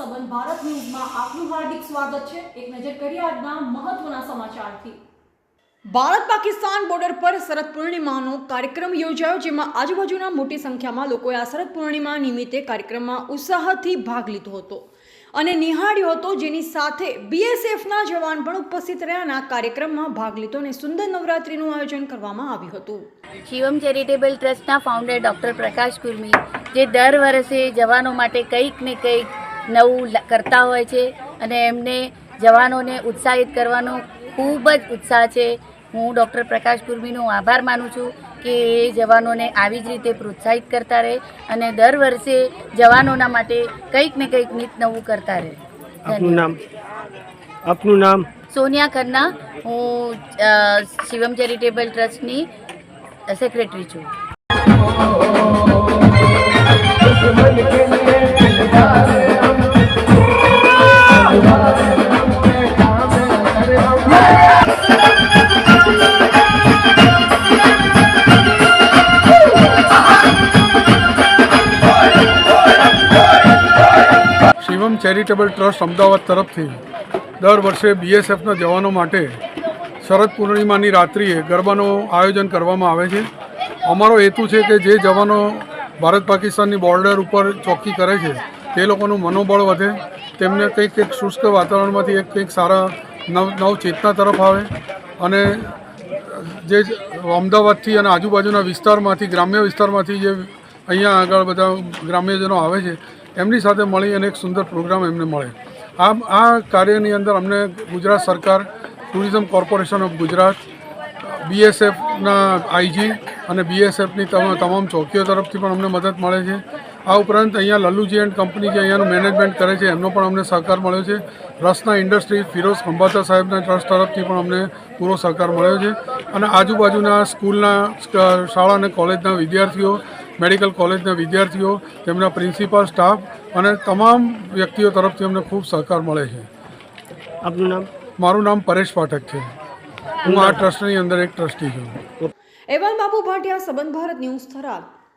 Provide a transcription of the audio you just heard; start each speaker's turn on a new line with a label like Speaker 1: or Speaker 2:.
Speaker 1: ભારત ન્યૂઝમાં આપનું હાર્દિક સ્વાગત છે. એક નજર કરીએ આજના મહત્વના સમાચારથી. ભારત પાકિસ્તાન બોર્ડર પર શરદ પૂર્ણિમાનો કાર્યક્રમ યોજાયો, જેમાં આજુબાજુના મોટી સંખ્યામાં લોકોએ આ શરદ પૂર્ણિમા નિમિત્તે કાર્યક્રમમાં ઉત્સાહથી ભાગ લીધો હતો અને નિહાળ્યો હતો. જેની સાથે બીએસએફના જવાન પણ ઉપસ્થિત રહ્યાના કાર્યક્રમમાં ભાગ લીધો અને સુંદર નવરાત્રીનું આયોજન કરવામાં આવ્યું હતું.
Speaker 2: શિવમ ચેરિટેબલ ટ્રસ્ટના ફાઉન્ડર ડૉક્ટર પ્રકાશ કુર્મી, જે દર વર્ષે જવાનો માટે કંઈક ને કંઈક નવું કરતા હોય છે અને એમને જવાનોને ઉત્સાહિત કરવાનો ખૂબ જ ઉત્સાહ છે. હું ડૉક્ટર પ્રકાશ કુર્મીનો આભાર માનું છું કે એ જવાનોને આવી જ રીતે પ્રોત્સાહિત કરતા રહે અને દર વર્ષે જવાનોના માટે કંઈક ને કંઈક નીત નવું કરતા રહે.
Speaker 3: આપનું નામ? આપનું નામ?
Speaker 2: સોનિયા ખન્ના. હું શિવમ ચેરિટેબલ ટ્રસ્ટની સેક્રેટરી છું.
Speaker 4: શિવમ ચેરિટેબલ ટ્રસ્ટ અમદાવાદ તરફથી દર વર્ષે બીએસએફના જવાનો માટે શરદ પૂર્ણિમાની રાત્રિએ ગરબાનું આયોજન કરવામાં આવે છે. અમારો હેતુ છે કે જે જવાનો ભારત પાકિસ્તાનની બોર્ડર ઉપર ચોકી કરે છે, તે લોકોનું મનોબળ વધે, તેમને કંઈક કંઈક શુષ્ક વાતાવરણમાંથી એક કંઈક સારા નવ નવ ચેતના તરફ આવે અને જે અમદાવાદથી અને આજુબાજુના વિસ્તારમાંથી, ગ્રામ્ય વિસ્તારમાંથી જે અહીંયા આગળ બધા ગ્રામ્યજનો આવે છે, એમની સાથે મળી અને એક સુંદર પ્રોગ્રામ એમને મળે. આ આ કાર્યની અંદર અમને ગુજરાત સરકાર, ટુરિઝમ કોર્પોરેશન ઓફ ગુજરાત, બીએસએફના આઈજી અને બીએસએફની તમામ ચોકીઓ તરફથી પણ અમને મદદ મળે છે. આ ઉપરાંત અહીંયા લલ્લુજી એન્ડ કંપની જે અહીંયાનું મેનેજમેન્ટ કરે છે એમનો પણ અમને સહકાર મળ્યો છે. રસના ઇન્ડસ્ટ્રી ફિરોઝ ખંભાતા સાહેબના ટ્રસ્ટ તરફથી પણ અમને પૂરો સહકાર મળ્યો છે. અને આજુબાજુના સ્કૂલના શાળા અને કોલેજના વિદ્યાર્થીઓ મેડિકલ કોલેજના વિદ્યાર્થીઓ તેમના પ્રિન્સિપાલ સ્ટાફ અને તમામ વ્યક્તિઓ તરફથી અમને ખૂબ સહકાર મળે છે.
Speaker 3: આપનું નામ?
Speaker 4: મારું નામ પરેશ પાઠક છે. હું આ ટ્રસ્ટની અંદર એક ટ્રસ્ટી છું.
Speaker 1: એવલ બાબુ ભાટિયા સંબંધ ભારત ન્યૂઝ થરાદ.